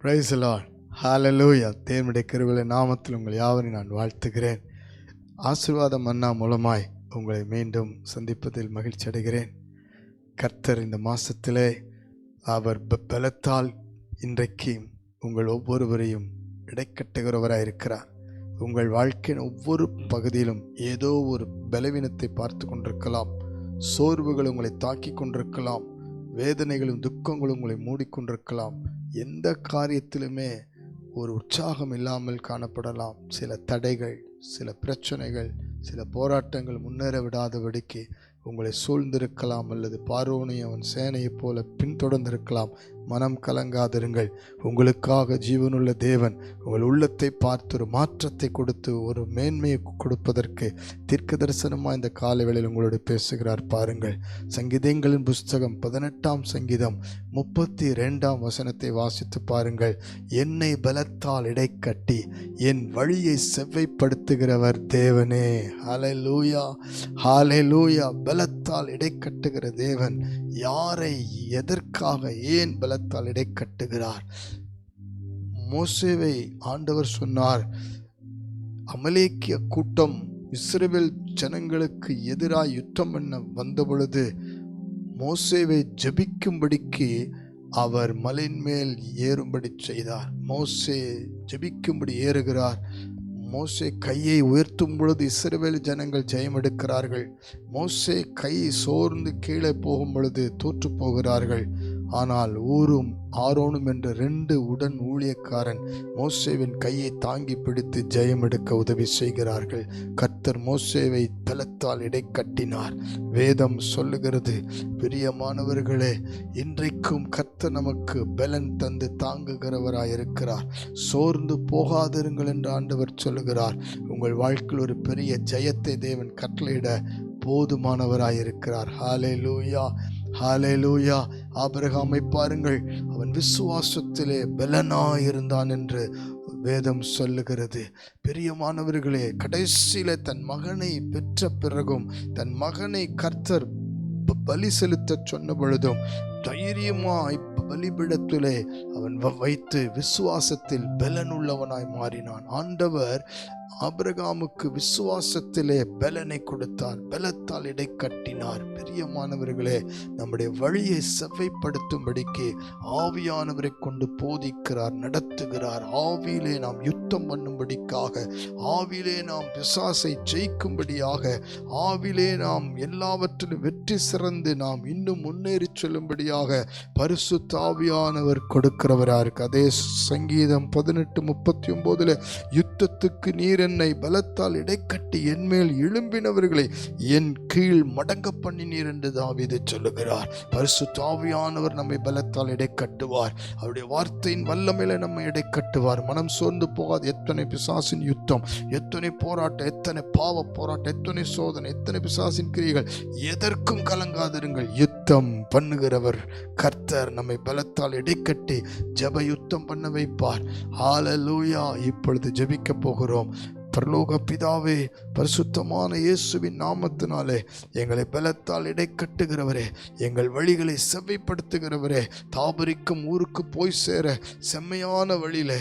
Price ஹாலலூயா ஹalleluya தேவனுடைய கிருபையில நாமத்தில் உங்கள் யாவரையும் நான் வாழ்த்துகிறேன். ஆசீர்வாதம் அண்ணா மூலமாய் உங்களை மீண்டும் சந்திப்பதில் மகிழ்ச்சி அடைகிறேன். கர்த்தர் இந்த மாதத்திலே அவர் ப- பலத்தால் இன்றைக்கு உங்கள் ஒவ்வொருவரையும் இடைக்கட்டுகிறவராக இருக்கிறார். உங்கள் வாழ்க்கையின் ஒவ்வொரு பகுதியிலும் ஏதோ ஒரு பலவீனத்தை பார்த்து கொண்டிருக்கலாம். சோர்வுகள் உங்களை தாக்கி கொண்டிருக்கலாம். வேதனைகளும் துக்கங்களும் உங்களை மூடிக்கொண்டிருக்கலாம் எந்த காரியத்திலுமே ஒரு உற்சாகம் இல்லாமல் காணப்படலாம். சில தடைகள் சில பிரச்சனைகள் சில போராட்டங்கள் முன்னேற விடாதபடிக்கு உங்களை சூழ்ந்திருக்கலாம் அல்லது பார்வோனை அவன் சேனையைப் போல பின்தொடர்ந்திருக்கலாம். மனம் கலங்காதிருங்கள். உங்களுக்காக ஜீவனுள்ள தேவன் உங்கள் உள்ளத்தை பார்த்து ஒரு மாற்றத்தை கொடுத்து ஒரு மேன்மையை கொடுப்பதற்கு தீர்க்க தரிசனமாக இந்த காலவேளையில் உங்களோடு பேசுகிறார் பாருங்கள். சங்கீதங்களின் புஸ்தகம் பதினெட்டாம் சங்கீதம் முப்பத்தி ரெண்டாம் வசனத்தை வாசித்து பாருங்கள். என்னை பலத்தால் இடைக்கட்டி என் வழியை செவ்வைப்படுத்துகிறவர் தேவனே. ஹாலே லூயா ஹாலே லூயா பலத்தால் இடைக்கட்டுகிற தேவன் யாரை எதற்காக ஏன் பலத்தால் இடைக்கட்டுகிறார்? மோசேவை ஆண்டவர் சொன்னார் அமலேக்கிய கூட்டம் இஸ்ரவேல் ஜனங்களுக்கு எதிராக யுத்தம் பண்ண வந்தபொழுது மோசேவை ஜபிக்கும்படிக்கு அவர் மலையின் மேல் ஏறும்படி செய்தார். மோசே ஜபிக்கும்படி ஏறுகிறார். மோசே கையை உயர்த்தும் பொழுது இஸ்ரவேல் ஜனங்கள் ஜெயம் எடுக்கிறார்கள் மோசே கை சோர்ந்து கீழே போகும் பொழுது தோற்று போகிறார்கள். ஆனால் ஊரும் ஆரோனும் என்ற ரெண்டு உடன் ஊழியக்காரன் மோசேவின் கையை தாங்கி பிடித்து ஜெயம் எடுக்க உதவி செய்கிறார்கள். கர்த்தர் மோசேவை தளத்தால் இடைக்கட்டினார் வேதம் சொல்லுகிறது பிரியமானவர்களே இன்றைக்கும் கர்த்தர் நமக்கு பலன் தந்து தாங்குகிறவராயிருக்கிறார். சோர்ந்து போகாதிருங்கள் என்று ஆண்டவர் சொல்லுகிறார். உங்கள் வாழ்க்கையில் ஒரு பெரிய ஜெயத்தை தேவன் கட்டளையிட போதுமானவராயிருக்கிறார். ஹாலே லூயா ஹாலே லூயா ஆபிரகாமை பாருங்கள். அவன் விசுவாசத்திலே பலனாயிருந்தான் என்று வேதம் சொல்லுகிறது. பெரியமானவர்களே கடைசியில தன் மகனை பெற்ற பிறகும் தன் மகனை கர்த்தர் பலி செலுத்த சொன்ன பொழுதும் தைரியமாய் பலிபிடத்திலே அவன் வைத்து விசுவாசத்தில் பலனுள்ளவனாய் மாறினான். ஆண்டவர் ஆபிரகாமுக்கு விசுவாசத்திலே பலனை கொடுத்தார். பலத்தால் இடை கட்டினார். பிரியமானவர்களே நம்முடைய வழியை செவ்வைப்படுத்தும்படிக்கு ஆவியானவரை கொண்டு போதிக்கிறார் நடத்துகிறார். ஆவியிலே நாம் யுத்தம் பண்ணும்படிக்காக ஆவிலே நாம் பிசாசை ஜெயிக்கும்படியாக ஆவிலே நாம் எல்லாவற்றிலும் வெற்றி சிறந்து நாம் இன்னும் முன்னேறி செல்லும்படியாக பரிசு தாவியானவர் கொடுக்கிறவரார் இருக்கு. அதே சங்கீதம் பதினெட்டு முப்பத்தி ஒன்பதுல யுத்தத்துக்கு நீர் என்னை பலத்தால் இடைக்கட்டி என்மேல் எழும்பினவர்களை என் கீழ் மடங்க பண்ணினீர் என்று தாவிது சொல்லுகிறார். பரிசு தாவியானவர் நம்மை பலத்தால் இடைக்கட்டுவார். அவருடைய வார்த்தையின் வல்லமையில நம்மை இடைக்கட்டுவார். மனம் சோர்ந்து போகாது. எத்தனை பிசாசின் யுத்தம் எத்தனை போராட்டம் எத்தனை பாவ போராட்டம் எத்தனை சோதனை எத்தனை பிசாசின் கிரியைகள் எதற்கும் கலங்காதிருங்கள். யுத்தம் பண்ணுகிறவர் கர்த்தர் நம்மை பலத்தால் இடைக்கட்டி ஜெப யுத்தம் பண்ண வைப்பார். ஆலலூயா இப்பொழுது ஜெபிக்க போகிறோம். பரலோக பிதாவே பரிசுத்தமான இயேசுவின் நாமத்தினாலே எங்களை பலத்தால் இடைக்கட்டுகிறவரே எங்கள் வழிகளை செவ்வைப்படுத்துகிறவரே தாபரிக்கும் ஊருக்கு போய் சேர செம்மையான வழியில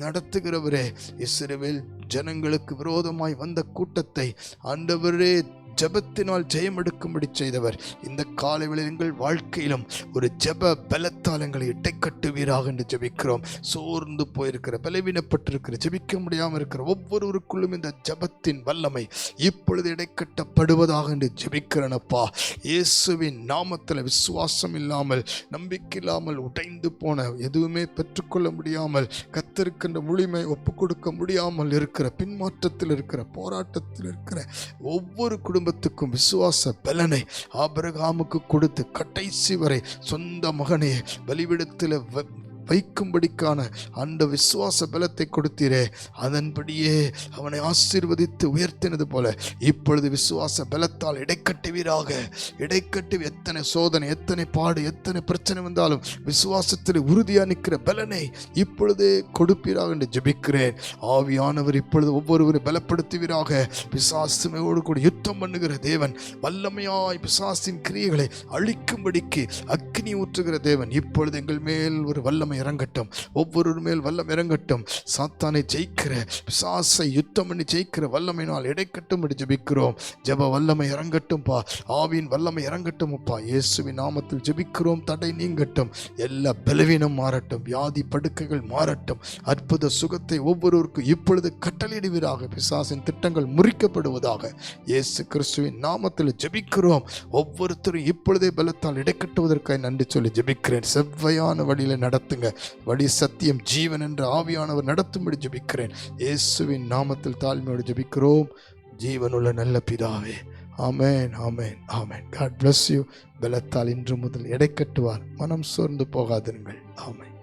நடத்துகிறவரே இஸ்ரவேல் ஜனங்களுக்கு விரோதமாய் வந்த கூட்டத்தை ஆண்டவரே ஜெபத்தினால் ஜெயம் எடுக்கும்படி செய்தவர். இந்த காலைகளில் எங்கள் வாழ்க்கையிலும் ஒரு ஜெப பலத்தால் எங்களை இட்டைக்கட்டுவீராக என்று ஜெபிக்கிறோம். சோர்ந்து போயிருக்கிற பலவீனப்பட்டிருக்கிற ஜெபிக்க முடியாமல் இருக்கிற ஒவ்வொருவருக்குள்ளும் இந்த ஜெபத்தின் வல்லமை இப்பொழுது இடைக்கட்டப்படுவதாக என்று ஜெபிக்கிறனப்பா. இயேசுவின் நாமத்தில் விசுவாசம் இல்லாமல் நம்பிக்கை இல்லாமல் உடைந்து போன எதுவுமே பெற்றுக்கொள்ள முடியாமல் கத்திருக்கின்ற முழுமை ஒப்பு கொடுக்க முடியாமல் இருக்கிற பின்மாற்றத்தில் இருக்கிற போராட்டத்தில் இருக்கிற ஒவ்வொரு குடும்ப குடும்பத்துக்கும் விசுவாச பலனை ஆபிரகாமுக்கு கொடுத்து கடைசி வரை சொந்த மகனை பலிவிடத்தில் வ- வைக்கும்படிக்கான அந்த விசுவாச பலத்தை கொடுத்தீரே. அதன்படியே அவனை ஆசீர்வதித்து உயர்த்தினது போல இப்பொழுது விசுவாச பலத்தால் இடைக்கட்டுவீராக. இடைக்கட்டு எத்தனை சோதனை எத்தனை பாடு எத்தனை பிரச்சனை வந்தாலும் விசுவாசத்தில் உறுதியாக நிற்கிற பலனை இப்பொழுதே கொடுப்பீராக என்று ஜெபிக்கிறேன். ஆவியானவர் இப்பொழுது ஒவ்வொருவரும் பலப்படுத்துவீராக. பிசாசுமையோடு கூட யுத்தம் பண்ணுகிற தேவன் வல்லமையாய் பிசாசின் கிரியைகளை அழிக்கும்படிக்கு அக்னி ஊற்றுகிற தேவன் இப்பொழுது எங்கள் மேல் ஒரு வல்லமை இறங்கட்டும். ஒவ்வொரு மேல் வல்லம் இறங்கட்டும். சாத்தானை ஜெயிக்கிற பிசாசை யுத்தம் பண்ணி ஜெயிக்கிற வல்லமையினால் இடைக்கட்டும் என்று ஜெபிக்கிறோம். ஜெப வல்லமை இறங்கட்டும்பா. ஆவியின் வல்லமை இறங்கட்டும் அப்பா இயேசுவின் நாமத்தில் ஜெபிக்கிறோம். தடை நீங்கட்டும். எல்லா பலவீனம் மாறட்டும். வியாதி படுக்கைகள் மாறட்டும். அற்புத சுகத்தை ஒவ்வொருவருக்கும் இப்பொழுது கட்டளையிடுவீராக. பிசாசின் திட்டங்கள் முறிக்கப்படுவதாக இயேசு கிறிஸ்துவின் நாமத்தில் ஜெபிக்கிறோம். ஒவ்வொருத்தரும் இப்பொழுதே பலத்தால் இடைக்கட்டுவதற்காக நன்றி சொல்லி ஜெபிக்கிறேன். செவ்வையான வழியில் நடத்துங்க வழி சத்தியம் ஜீவன் என்ற ஆவியானவர் நடத்தும்படி ஜபிக்கிறேன். இயேசுவின் நாமத்தில் தாழ்மையோடு ஜபிக்கிறோம். ஜீவனுள்ள நல்ல பிதாவே ஆமேன் ஆமேன் ஆமேன். காட் பிளஸ் யூ பலத்தால் இன்று முதல் எடை கட்டுவார். மனம் சோர்ந்து போகாதிருங்கள். ஆமேன்.